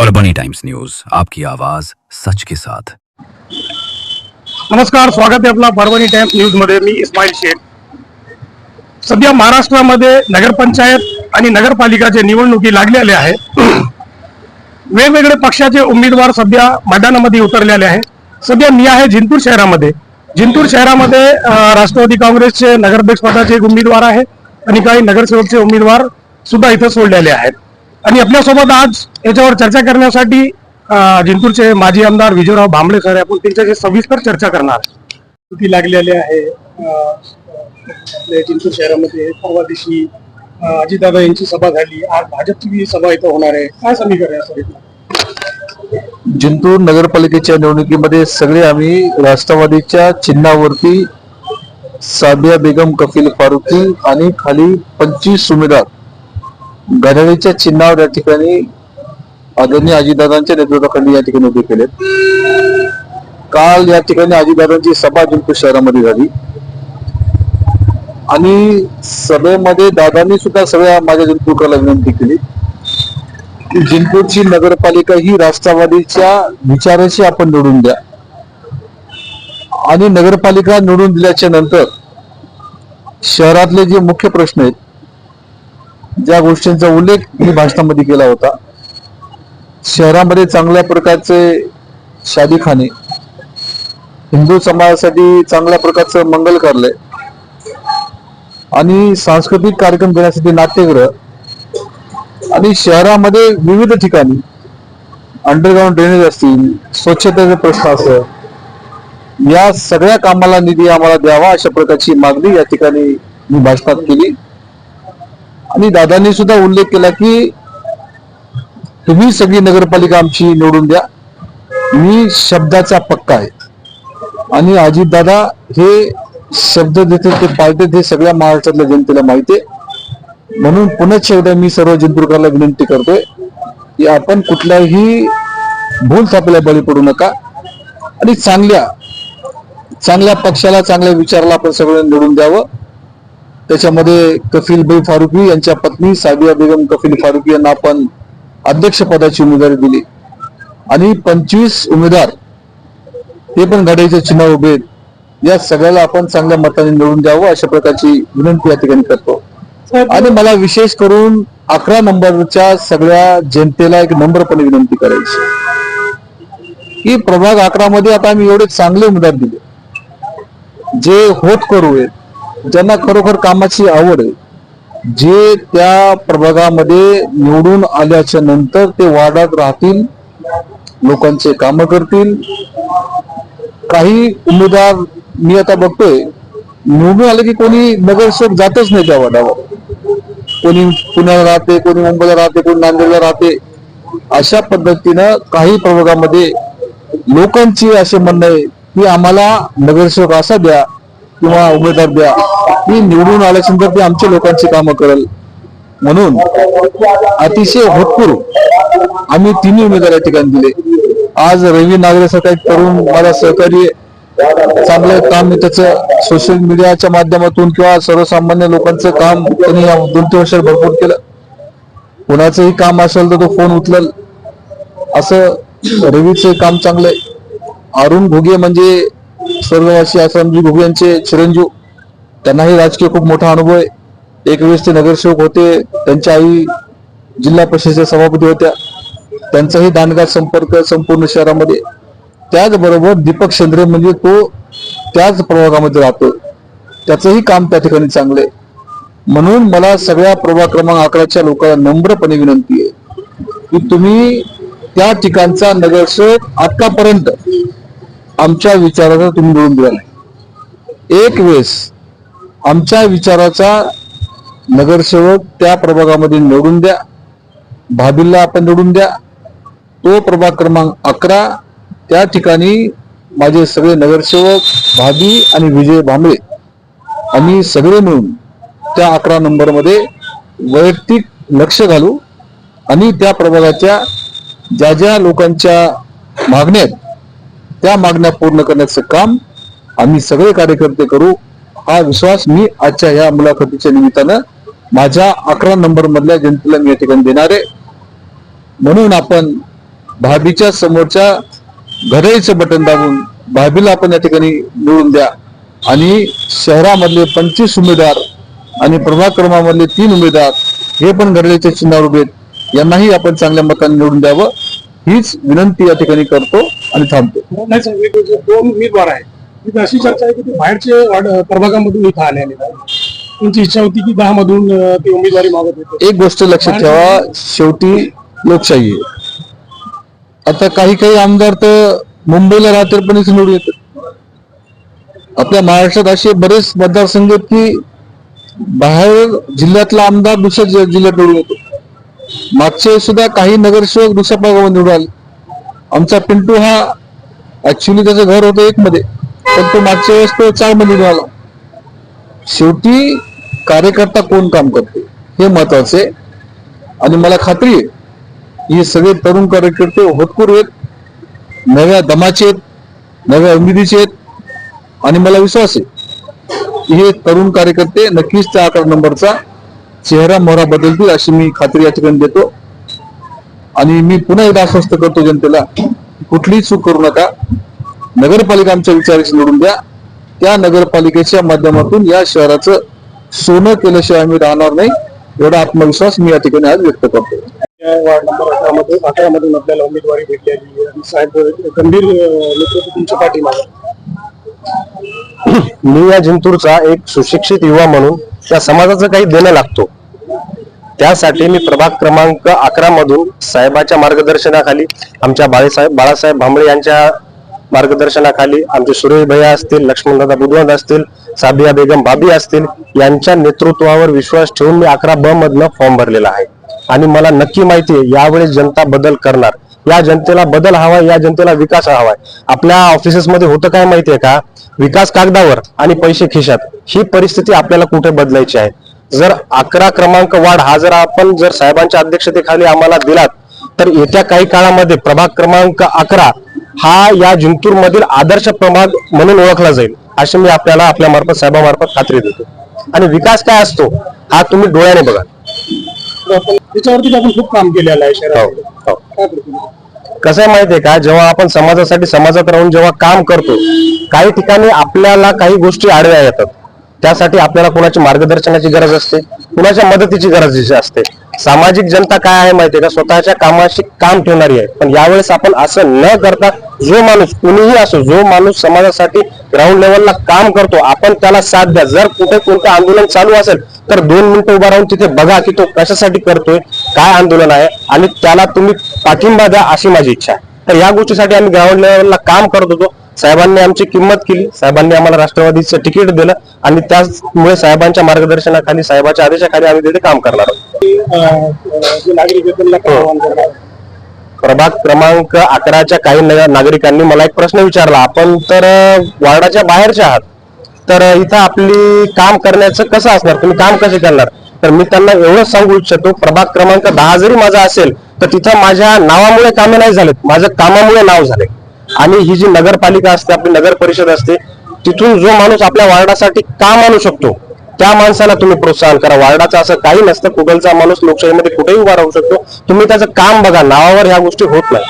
और बनी times news आपकी आवाज सच के साथ। नमस्कार स्वागत आहे आपला परभणी टाइम्स न्यूजमध्ये मी इस्माईल शेख. सध्या महाराष्ट्रामध्ये नगरपंचायत आणि नगरपालिकाचे निवडणुकी लागलेल्या आहेत. वेगवेगळे पक्षाचे उमेदवार सध्या मैदानामध्ये उतरलेले आहेत. सध्या मी आहे जिंतूर शहरामध्ये. जिंतूर शहरामध्ये राष्ट्रवादी काँग्रेसचे नगराध्यक्ष पदाचे एक उमेदवार आहे आणि काही नगरसेवकचे उमेदवार सुद्धा इथं सोडलेले आहेत. आणि आपल्यासोबत आज याच्यावर चर्चा करण्यासाठी जिंतूरचे माजी आमदार विजयराव भांबळे सर आपण त्यांच्याशी सविस्तर चर्चा करणार. ती लागलेली आहे. आपल्या जिंतूर शहरामध्ये परवा दिवशी अजितदादा यांची सभा झाली. आज भाजपची सभा इथं होणार आहे. काय समीकरण आहे सर जिंतूर नगरपालिकेच्या निवडणुकीमध्ये सगळे आम्ही राष्ट्रवादीच्या चिन्हावरती साबिया बेगम कफील फारुकी आणि खाली पंचवीस उमेदवार घड्याळीच्या चिन्हावर या ठिकाणी आदरणीय अजितदादांच्या नेतृत्वाखाली या ठिकाणी उभे केलेत. काल या ठिकाणी अजितदादांची सभा जिंतूर शहरामध्ये झाली. आणि सभेमध्ये दादांनी सुद्धा सगळ्या माझ्या जिंतूरकरला विनंती केली. की जिंतूरची नगरपालिका ही राष्ट्रवादीच्या विचाराशी आपण निवडून द्या. आणि नगरपालिका निवडून दिल्याच्या नंतर शहरातले जे मुख्य प्रश्न आहेत ज्या गोष्टींचा उल्लेख मी भाषणामध्ये केला होता शहरामध्ये चांगल्या प्रकारचे शादीखाने हिंदू समाजासाठी चांगल्या प्रकारचं मंगल कार्यालय आणि सांस्कृतिक कार्यक्रम घेण्यासाठी नाट्यगृह आणि शहरामध्ये विविध ठिकाणी अंडरग्राऊंड ड्रेनेज असतील स्वच्छतेचे प्रश्न असं या सगळ्या कामाला निधी आम्हाला द्यावा अशा प्रकारची मागणी या ठिकाणी मी भाषणात केली. आणि दादांनी सुद्धा उल्लेख केला की तुम्ही सगळी नगरपालिका आमची निवडून द्या. मी शब्दाचा पक्का आहे. आणि अजितदादा हे शब्द देते ते पाळतात हे सगळ्या महाराष्ट्रातल्या जनतेला माहिती आहे. म्हणून पुनश्च एकदा मी सर्व जिंतूरकरला विनंती करतोय की आपण कुठल्याही भूल थापल्या बळी पडू नका. आणि चांगल्या चांगल्या पक्षाला चांगल्या विचाराला आपण सगळं निवडून द्यावं. त्याच्यामध्ये कफील भाई फारुकी यांच्या पत्नी साबिया बेगम कफील फारुकी यांना आपण अध्यक्ष पदाची उमेदवारी दिली. आणि पंचवीस उमेदवार ते पण गाड्याचे चिन्ह उभे या सगळ्याला आपण चांगल्या मताने निवडून द्यावं अशा प्रकारची विनंती या ठिकाणी करतो. आणि मला विशेष करून अकरा नंबरच्या सगळ्या जनतेला एक नम्रपणे विनंती करायची. की प्रभाग अकरा मध्ये आता आम्ही एवढे चांगले उमेदवार दिले. जे होत करू आहेत ज्यांना खरोखर कामाची आवड आहे जे त्या प्रभागामध्ये निवडून आल्याच्यानंतर ते वार्डात राहतील लोकांचे काम करतील. काही उमेदवार मी आता बघतोय निवडून आले की कोणी नगरसेवक जातच नाही त्या वार्डावर कोणी पुण्याला राहते कोणी मुंबईला राहते कोणी नांदेडला राहते. अशा पद्धतीनं काही प्रभागामध्ये लोकांची असे म्हणणं आहे की आम्हाला नगरसेवक असा द्या किंवा उमेदवार द्या. मी निवडून आल्याच्यानंतर ते आमच्या लोकांची कामं करेल. म्हणून अतिशय होतपूर आम्ही तिन्ही उमेदवार या ठिकाणी दिले. आज रवी नागरे सकाळी तरुण मला सहकारी चांगलं काम मी त्याचं सोशल मीडियाच्या माध्यमातून किंवा सर्वसामान्य लोकांचं काम त्यांनी या दोन तीन वर्षात भरपूर केलं. कोणाचंही काम असेल तर तो फोन उचलल. असं रवीचं काम चांगलं आहे. अरुण घुगे म्हणजे स्वर्गवासी आसामजी घुगे यांचे चिरंजीव त्यांनाही राजकीय खूप मोठा अनुभव आहे. एक वेळेस ते नगरसेवक होते. त्यांच्या आई जिल्हा परिषदेच्या सभापती होत्या. त्यांचाही दांडगा संपर्क संपूर्ण शहरामध्ये. त्याचबरोबर दीपक शेंद्रे म्हणजे तो त्याच प्रभागामध्ये राहतो. त्याचंही काम त्या ठिकाणी चांगलं आहे. म्हणून मला सगळ्या प्रभाग क्रमांक अकराच्या लोकांना नम्रपणे विनंती आहे की तुम्ही त्या ठिकाणचा नगरसेवक आतापर्यंत आमच्या विचाराचा तुम्ही निवडून दिला नाही. एक वेळेस आमच्या विचाराचा नगरसेवक त्या प्रभागामध्ये निवडून द्या भाबीला आपण निवडून द्या. तो प्रभाग क्रमांक अकरा त्या ठिकाणी माझे सगळे नगरसेवक भाभी आणि विजय भांबळे आम्ही सगळे मिळून त्या अकरा नंबरमध्ये वैयक्तिक लक्ष घालू आणि त्या प्रभागाच्या ज्या ज्या लोकांच्या मागण्या आहेत त्या मागण्या पूर्ण करण्याचं काम आम्ही सगळे कार्यकर्ते करू. हा विश्वास मी आजच्या ह्या मुलाखतीच्या निमित्तानं माझ्या अकरा नंबर मधल्या जनतेला मी या ठिकाणी देणार आहे. म्हणून आपण भाभीच्या समोरच्या घराईचं बटन दाबून भाभीला आपण या ठिकाणी निवडून द्या. आणि शहरामधले पंचवीस उमेदवार आणि प्रभाग क्रमांकामधले तीन उमेदवार हे पण घड्याळीच्या चिन्हावर उभे आहेत. यांनाही आपण चांगल्या मताने निवडून द्यावं. हीच विनंती या ठिकाणी करतो. आणि थांबतो नाही सर वेगवेगळे दोन उमेदवार आहेत. तिथे अशी चर्चा आहे की ते बाहेरचे प्रभागामधून इथं आहेत. त्यांची इच्छा होती की दहा मधून ते उमेदवारी मागत होते एक गोष्ट लक्षात ठेवा शेवटी लोकशाही आहे. आता काही काही आमदार तर मुंबईला राहतील पण इथे निवडून येतात. आपल्या महाराष्ट्रात असे बरेच मतदारसंघ आहेत की बाहेर जिल्ह्यातला आमदार दुसऱ्या जिल्ह्यात निवडून येतो. मागचे सुद्धा काही नगरसेवक दुसऱ्या भागामध्ये निवडून आले. आमचा पिंटू हा ऍक्च्युली त्याचं घर होतं एक मध्ये पण तो मागच्या वेळेस तो चारमध्ये निवडून आला शेवटी कार्यकर्ता कोण काम करते हे महत्त्वाचे आहे. आणि मला खात्री आहे हे सगळे तरुण कार्यकर्ते होतपूर आहेत नव्या दमाचे आहेत नव्या उमेदीचे आहेत. आणि मला विश्वास आहे की हे तरुण कार्यकर्ते नक्कीच त्या अकरा नंबरचा चेहरा मोहरा बदलतील अशी मी खात्री या ठिकाणी देतो. आणि मी पुन्हा एकदा आश्वस्त करतो जनतेला कुठलीही चूक करू नका. नगरपालिका आमच्या विचाराची निवडून द्या. त्या नगरपालिकेच्या माध्यमातून या शहराचं सोनं केल्याशिवाय आम्ही राहणार नाही एवढा आत्मविश्वास मी या ठिकाणी आज व्यक्त करतो. या वार्ड नंबर अकरा मध्ये अकरा मधून आपल्याला उमेदवारी भेटलेली आणि साहेब गंभीर नेतृत्व तुमच्या पाठीमागे. मी या जिंतूरचा एक सुशिक्षित युवा म्हणून त्या समाजाचं काही देणं लागतो. त्यासाठी मी प्रभाग क्रमांक अकरा मधून साहेबाच्या मार्गदर्शनाखाली आमच्या बाळेसाहेब बाळासाहेब भांबळे यांच्या मार्गदर्शनाखाली आमचे सुरेश भैया असतील लक्ष्मणदादा बुधवंत असतील साबिया बेगम भाभी असतील यांच्या नेतृत्वावर विश्वास ठेवून मी अकरा ब मधनं फॉर्म भरलेला आहे. आणि मला नक्की माहिती आहे यावेळेस जनता बदल करणार. या जनतेला बदल हवाय या जनतेला विकास हवाय. आपल्या ऑफिसेसमध्ये होतं काय माहितीये का? विकास कागदावर आणि पैसे खिशात. ही परिस्थिती आपल्याला कुठे बदलायची आहे? जर अकरा क्रमांक वाढ हा जर आपण जर साहेबांच्या अध्यक्षतेखाली आम्हाला दिलात तर येत्या काही काळामध्ये प्रभाग क्रमांक अकरा हा या जिंतूर मधील आदर्श प्रभाग म्हणून ओळखला जाईल अशी मी आपल्याला आपल्या मार्फत साहेबामार्फत खात्री देतो आणि विकास काय असतो हा तुम्ही डोळ्याने बघा आपण त्याच्यावरती आपण खूप काम केलेलं आहे हो. प्रतिक्रिया? कसं आहे माहितीये का जेव्हा आपण समाजासाठी समाजात राहून जेव्हा काम करतो काही ठिकाणी आपल्याला काही गोष्टी आडव्या येतात त्यासाठी आपल्याला कोणाची मार्गदर्शनाची गरज असते कुणाच्या मदतीची गरज असते. सामाजिक जनता काय आहे माहितीये का? स्वतःच्या कामाशी काम ठेवणारी आहे. पण यावेळेस आपण असं न करता जो माणूस कुणीही असो जो माणूस समाजासाठी ग्राउंड लेवलला काम करतो आपण त्याला साथ द्या. जर कुठे कोणतं आंदोलन चालू असेल तर दोन मिनिटं उभा राहून तिथे बघा की तो कशासाठी करतोय काय आंदोलन आहे आणि त्याला तुम्ही पाठिंबा द्या अशी माझी इच्छा आहे. तर या गोष्टीसाठी आम्ही ग्राउंड लेवलला काम करत होतो. साहेबांनी आमची किंमत केली. साहेबांनी आम्हाला राष्ट्रवादीचं तिकीट दिलं आणि त्यामुळे साहेबांच्या मार्गदर्शनाखाली साहेबांच्या आदेशाखाली आम्ही तिथे काम करणार आहोत. हो. प्रभाग क्रमांक अकराच्या काही नागरिकांनी मला एक प्रश्न विचारला. आपण तर वार्डाच्या बाहेरच्या आहात. तर इथं आपली काम करण्याचं कसं असणार? तुम्ही काम कसे करणार? तर मी त्यांना एवढंच सांगू इच्छितो प्रभाग क्रमांक दहा जरी माझा असेल तर तिथं माझ्या नावामुळे कामे नाही झालेत. माझं कामामुळे नाव झाले आणि ही जी नगरपालिका असते आपली नगर परिषद असते तिथून जो माणूस आपल्या वार्डासाठी काम आणू शकतो त्या माणसाला तुम्ही प्रोत्साहन करा. वार्डाचं असं काही नसतं कुगलचा माणूस लोकशाहीमध्ये कुठेही उभा राहू शकतो. तुम्ही त्याचं काम बघा. नावावर ह्या गोष्टी होत नाही.